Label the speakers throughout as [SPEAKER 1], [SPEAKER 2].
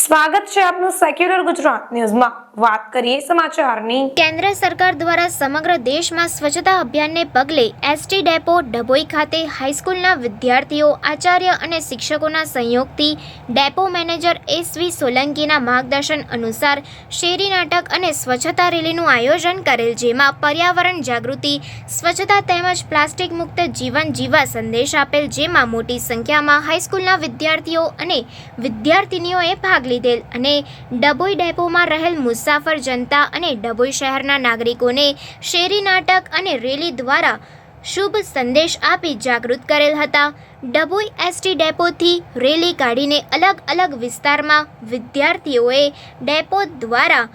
[SPEAKER 1] સ્વાગત છે આપનું સેક્યુલર ગુજરાત ન્યૂઝમાં. વાત કરીએ સમાચારની.
[SPEAKER 2] કેન્દ્ર સરકાર દ્વારા સમગ્ર દેશમાં સ્વચ્છતા અભિયાનને પગલે એસટી ડેપો ડભોઈ ખાતે હાઈસ્કૂલના વિદ્યાર્થીઓ, આચાર્ય અને શિક્ષકોના સંયોગથી ડેપો મેનેજર એસવી સોલંકીના માર્ગદર્શન અનુસાર શેરી નાટક અને સ્વચ્છતા રેલીનું આયોજન કરેલ, જેમાં પર્યાવરણ જાગૃતિ, સ્વચ્છતા તેમજ પ્લાસ્ટિક મુક્ત જીવન જીવવા સંદેશ આપેલ, જેમાં મોટી સંખ્યામાં હાઈસ્કૂલના વિદ્યાર્થીઓ અને વિદ્યાર્થિનીઓએ ભાગ લીધેલ અને ડભોઈ ડેપોમાં રહેલ મુસાફર જનતા અને ડભોઈ શહેરના નાગરિકોને શેરી નાટક અને રેલી દ્વારા શુભ સંદેશ આપી જાગૃત કરેલ હતા. ડભોઈ એસટી ડેપોથી રેલી કાઢીને અલગ અલગ વિસ્તારમાં વિદ્યાર્થીઓએ ડેપો દ્વારા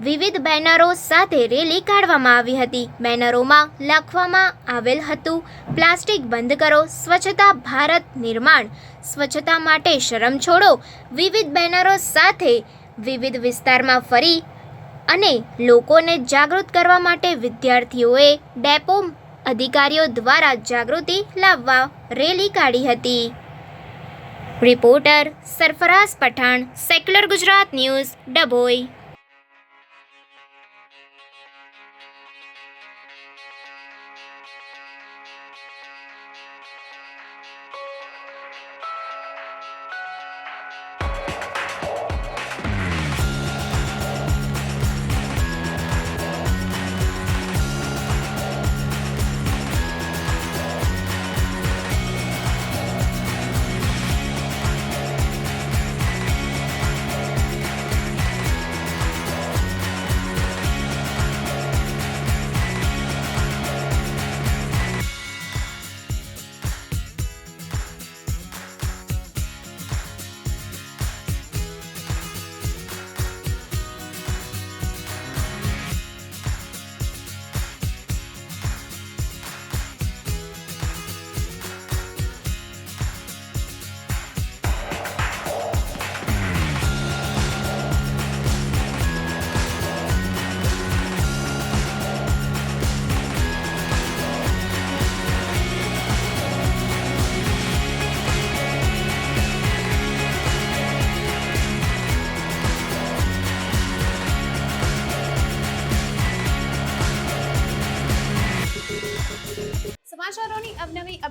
[SPEAKER 2] વિવિધ બેનરો સાથે રેલી કાઢવામાં આવી હતી. બેનરોમાં લખવામાં આવેલ હતું, પ્લાસ્ટિક બંધ કરો, સ્વચ્છતા ભારત નિર્માણ. સ્વચ્છતા માટે શરમ છોડો. વિવિધ બેનરો સાથે વિવિધ વિસ્તારમાં ફરી અને લોકોને જાગૃત કરવા માટે વિદ્યાર્થીઓએ ડેપો અધિકારીઓ દ્વારા જાગૃતિ લાવવા રેલી કાઢી હતી. Reporter Sarfaraz Pathan, secular Gujarat news, Dabhoi.